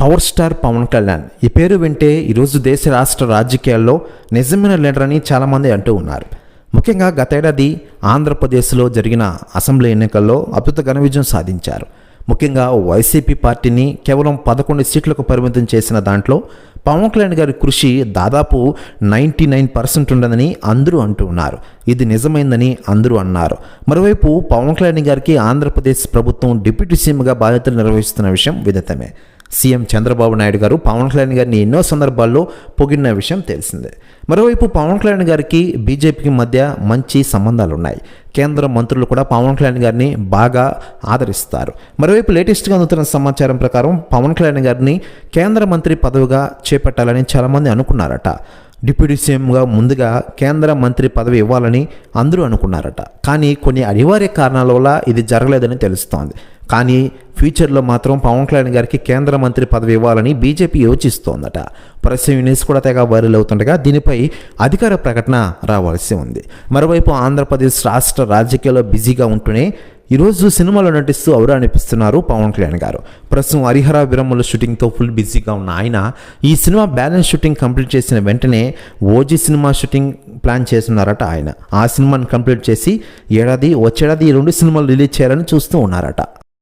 Power star Pawan Kalyan. ఈ పేరు వింటే ఈరోజు దేశ రాష్ట్ర రాజకీయాల్లో నిజమైన లీడర్ అని చాలామంది అంటూ ఉన్నారు. ముఖ్యంగా గతేడాది ఆంధ్రప్రదేశ్లో జరిగిన అసెంబ్లీ ఎన్నికల్లో అద్భుత ఘన విజయం సాధించారు. ముఖ్యంగా వైసీపీ పార్టీని కేవలం పదకొండు సీట్లకు పరిమితం చేసిన దాంట్లో పవన్ కళ్యాణ్ గారి కృషి దాదాపు నైంటీ నైన్ పర్సెంట్ ఉండదని అందరూ అంటూ ఉన్నారు. ఇది నిజమైందని అందరూ అన్నారు. మరోవైపు పవన్ కళ్యాణ్ గారికి ఆంధ్రప్రదేశ్ ప్రభుత్వం డిప్యూటీ సీఎంగా బాధ్యతలు నిర్వహిస్తున్న విషయం విదితమే. సీఎం చంద్రబాబు నాయుడు గారు పవన్ కళ్యాణ్ గారిని ఎన్నో సందర్భాల్లో పొగిడిన విషయం తెలిసిందే. మరోవైపు పవన్ కళ్యాణ్ గారికి బీజేపీకి మధ్య మంచి సంబంధాలు ఉన్నాయి కేంద్ర మంత్రులు కూడా పవన్ కళ్యాణ్ గారిని బాగా ఆదరిస్తారు. మరోవైపు లేటెస్ట్గా అందుతున్న సమాచారం ప్రకారం పవన్ కళ్యాణ్ గారిని కేంద్ర మంత్రి పదవిగా చేపట్టాలని చాలామంది అనుకున్నారట. డిప్యూటీ సీఎంగా ముందుగా కేంద్ర మంత్రి పదవి ఇవ్వాలని అందరూ అనుకున్నారట. కానీ కొన్ని అనివార్య కారణాల వల్ల ఇది జరగలేదని తెలుస్తోంది. కానీ ఫ్యూచర్లో మాత్రం పవన్ కళ్యాణ్ గారికి కేంద్ర మంత్రి పదవి ఇవ్వాలని బీజేపీ యోచిస్తోందట. ప్రస్తుతం న్యూస్ కూడా తెగ వైరల్ అవుతుండగా దీనిపై అధికార ప్రకటన రావాల్సి ఉంది. మరోవైపు ఆంధ్రప్రదేశ్ రాష్ట్ర రాజకీయాల్లో బిజీగా ఉంటూనే ఈరోజు సినిమాలో నటిస్తూ అవరా అనిపిస్తున్నారు పవన్ కళ్యాణ్ గారు. ప్రస్తుతం హరిహర విరమ్ముల షూటింగ్తో ఫుల్ బిజీగా ఉన్న ఆయన ఈ సినిమా బ్యాలెన్స్ షూటింగ్ కంప్లీట్ చేసిన వెంటనే ఓజీ సినిమా షూటింగ్ ప్లాన్ చేస్తున్నారట ఆయన. ఆ సినిమాని కంప్లీట్ చేసి ఏడాది వచ్చేడాది ఈ రెండు సినిమాలు రిలీజ్ చేయాలని చూస్తూ ఉన్నారట.